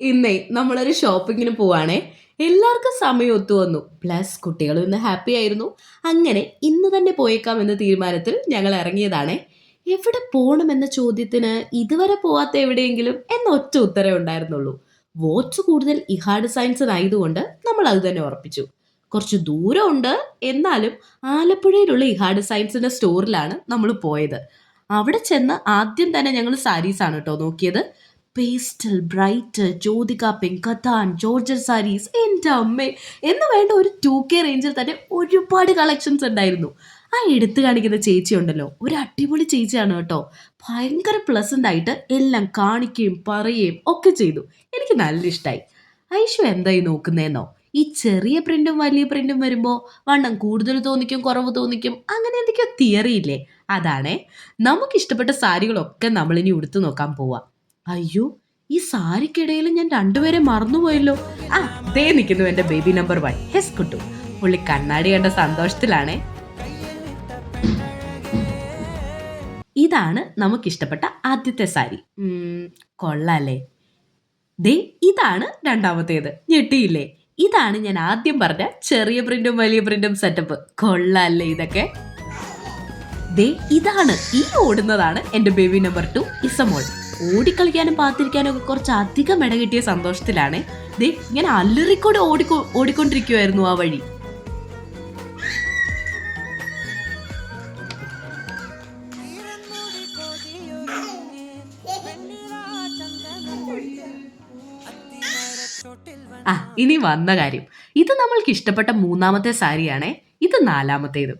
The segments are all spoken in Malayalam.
ഇന്നേ നമ്മളൊരു ഷോപ്പിങ്ങിന് പോവാണേ. എല്ലാവർക്കും സമയം ഒത്തു വന്നു. പ്ലസ് കുട്ടികളും ഇന്ന് ഹാപ്പി ആയിരുന്നു. അങ്ങനെ ഇന്ന് തന്നെ പോയേക്കാം എന്ന തീരുമാനത്തിൽ ഞങ്ങൾ ഇറങ്ങിയതാണേ. എവിടെ പോകണമെന്ന ചോദ്യത്തിന് ഇതുവരെ പോവാത്ത എവിടെയെങ്കിലും എന്ന ഒറ്റ ഉത്തരവേ ഉണ്ടായിരുന്നുള്ളൂ. വോട്ട്സ് കൂടുതൽ സയൻസ് സയൻസിനായതുകൊണ്ട് നമ്മൾ അത് തന്നെ ഉറപ്പിച്ചു. കുറച്ച് ദൂരമുണ്ട് എന്നാലും ആലപ്പുഴയിലുള്ള ഇഹാഡ് സയൻസിന്റെ സ്റ്റോറിലാണ് നമ്മൾ പോയത്. അവിടെ ചെന്ന് ആദ്യം തന്നെ ഞങ്ങൾ സാരീസാണ് കേട്ടോ നോക്കിയത്. പേസ്റ്റൽ ബ്രൈറ്റ് ജ്യോതിക പിങ്ക് കത്താൻ ജോർജർ സാരീസ് എന്റെ അമ്മേ എന്ന് വേണ്ട ഒരു ടു കെ റേഞ്ചിൽ തന്നെ ഒരുപാട് കളക്ഷൻസ് ഉണ്ടായിരുന്നു. ആ എടുത്തു കാണിക്കുന്ന ചേച്ചി ഉണ്ടല്ലോ ഒരു അടിപൊളി ചേച്ചിയാണ് കേട്ടോ. ഭയങ്കര പ്ലസന്റ് ആയിട്ട് എല്ലാം കാണിക്കുകയും പറയുകയും ഒക്കെ ചെയ്തു. എനിക്ക് നല്ല ഇഷ്ടമായി ഐഷു എന്തായി നോക്കുന്നതെന്നോ ഈ ചെറിയ പ്രിന്റും വലിയ പ്രിന്റും വരുമ്പോൾ വണ്ണം കൂടുതൽ തോന്നിക്കും കുറവ് തോന്നിക്കും അങ്ങനെ എന്തൊക്കെയോ തിയറി ഇല്ലേ? അതാണേ. നമുക്കിഷ്ടപ്പെട്ട സാരികളൊക്കെ നമ്മളിനി ഉടുത്തു നോക്കാൻ പോവാം. അയ്യോ ഈ സാരിക്കിടയിൽ ഞാൻ രണ്ടുപേരെ മറന്നുപോയല്ലോ. ആ ദേ നിൽക്കുന്നു എന്റെ ബേബി നമ്പർ വൺ ഹെസ് കുട്ടു പുള്ളി കണ്ണാടി കണ്ട സന്തോഷത്തിലാണേ. ഇതാണ് നമുക്കിഷ്ടപ്പെട്ട ആദ്യത്തെ സാരി. കൊള്ളാലേ ദേ ഇതാണ് രണ്ടാമത്തേത്. ഞെട്ടിയില്ലേ. ഇതാണ് ഞാൻ ആദ്യം പറഞ്ഞ ചെറിയ പ്രിന്റും വലിയ പ്രിന്റും സെറ്റപ്പ് കൊള്ളാല്ലേ ഇതൊക്കെ. ദേ ഇതാണ് ഈ ഓടുന്നതാണ് എന്റെ ബേബി നമ്പർ ടു ഇസമോൾ ഓടിക്കളിക്കാനും പാത്തിരിക്കാനും ഒക്കെ കുറച്ച് അധികം ഇട കിട്ടിയ സന്തോഷത്തിലാണ്. ദേ ഇങ്ങനെ അല്ലറിക്കൂടെ ഓടിക്കോ ഓടിക്കൊണ്ടിരിക്കുവായിരുന്നു ആ വഴി. ആ ഇനി വന്ന കാര്യം. ഇത് നമ്മൾക്ക് ഇഷ്ടപ്പെട്ട മൂന്നാമത്തെ സാരിയാണേ. ഇത് നാലാമത്തേതും.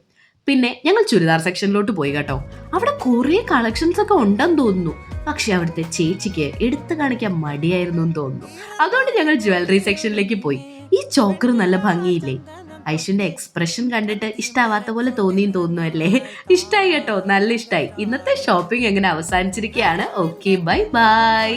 പിന്നെ ഞങ്ങൾ ചുരിദാർ സെക്ഷനിലോട്ട് പോയി കേട്ടോ. അവിടെ കുറേ കളക്ഷൻസ് ഒക്കെ ഉണ്ടെന്ന് തോന്നുന്നു. പക്ഷെ അവിടുത്തെ ചേച്ചിക്ക് എടുത്തു കാണിക്കാൻ മടിയായിരുന്നു എന്ന് തോന്നുന്നു. അതുകൊണ്ട് ഞങ്ങൾ ജ്വല്ലറി സെക്ഷനിലേക്ക് പോയി. ഈ ചോക്കർ നല്ല ഭംഗിയില്ലേ? ഐഷിന്റെ എക്സ്പ്രഷൻ കണ്ടിട്ട് ഇഷ്ടാവാത്ത പോലെ തോന്നിയും തോന്നുന്നു അല്ലേ? ഇഷ്ടായി കേട്ടോ നല്ല ഇഷ്ടായി. ഇന്നത്തെ ഷോപ്പിംഗ് എങ്ങനെ അവസാനിച്ചിരിക്കുകയാണ്? Okay bye bye